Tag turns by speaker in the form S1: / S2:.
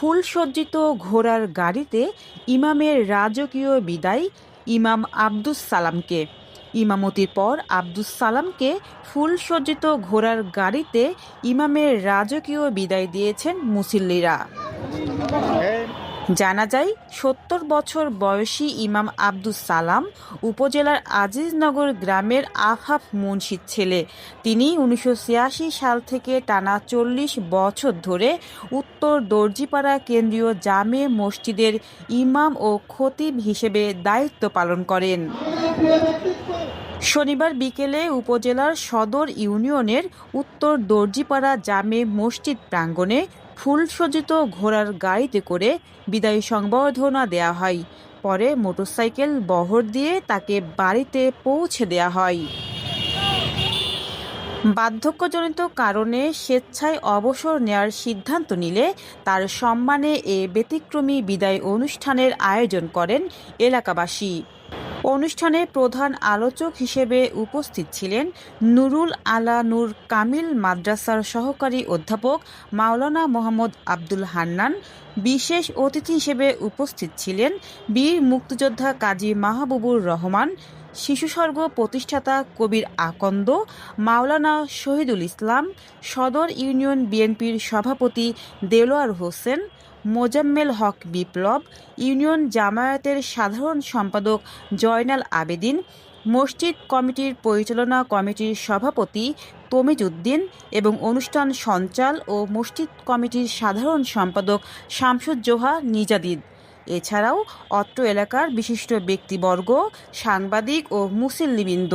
S1: ফুলসজ্জিত ঘোড়ার গাড়িতে ইমামের রাজকীয় বিদায় ইমাম আব্দুস সালামকে। ইমামতির পর আব্দুস সালামকে ফুলসজ্জিত ঘোড়ার গাড়িতে ইমামের রাজকীয় বিদায় দিয়েছেন মুসল্লিরা। জানা যায়, সত্তর বছর বয়সী ইমাম আব্দুস সালাম উপজেলার আজিজনগর গ্রামের আফাফ মুন্সির ছেলে। তিনি উনিশশো ছিয়াশি সাল থেকে টানা চল্লিশ বছর ধরে উত্তর দর্জিপাড়া কেন্দ্রীয় জামে মসজিদের ইমাম ও খতিব হিসেবে দায়িত্ব পালন করেন। শনিবার বিকেলে উপজেলার সদর ইউনিয়নের উত্তর দর্জিপাড়া জামে মসজিদ প্রাঙ্গণে ফুলসজ্জিত ঘোড়ার গাড়িতে করে বিদায়ী সংবর্ধনা দেয়া হয়। পরে মোটরসাইকেল বহর দিয়ে তাকে বাড়িতে পৌঁছে দেয়া হয়। বার্ধক্যজনিত কারণে স্বেচ্ছায় অবসর নেয়ার সিদ্ধান্ত নিলে তার সম্মানে এ ব্যতিক্রমী বিদায় অনুষ্ঠানের আয়োজন করেন এলাকাবাসী। অনুষ্ঠানে প্রধান আলোচক হিসেবে উপস্থিত ছিলেন নুরুল আলা নূর কামিল, মাদ্রাসার সহকারী অধ্যাপক মাওলানা মোহাম্মদ আব্দুল হান্নান, বিশেষ অতিথি হিসেবে উপস্থিত ছিলেন বীর মুক্তিযোদ্ধা কাজী মাহবুবুর রহমান শিশুস্বর্গ প্রতিষ্ঠাতা কবির আকন্দ, মাওলানা শহীদুল ইসলাম, সদর ইউনিয়ন বিএনপির সভাপতি দেলোয়ার হোসেন মোজাম্মেল হক বিপ্লব ইউনিয়ন জামায়াতের সাধারণ সম্পাদক জয়নাল আবেদিন মসজিদ কমিটির পরিচালনা কমিটির সভাপতি তমিজ উদ্দিন এবং অনুষ্ঠান সঞ্চাল ও মসজিদ কমিটির সাধারণ সম্পাদক শামসুজ্জোহা নিজাদিদ। এছাড়াও অত্র এলাকার বিশিষ্ট ব্যক্তিবর্গ সাংবাদিক ও মুসল্লিবৃন্দ।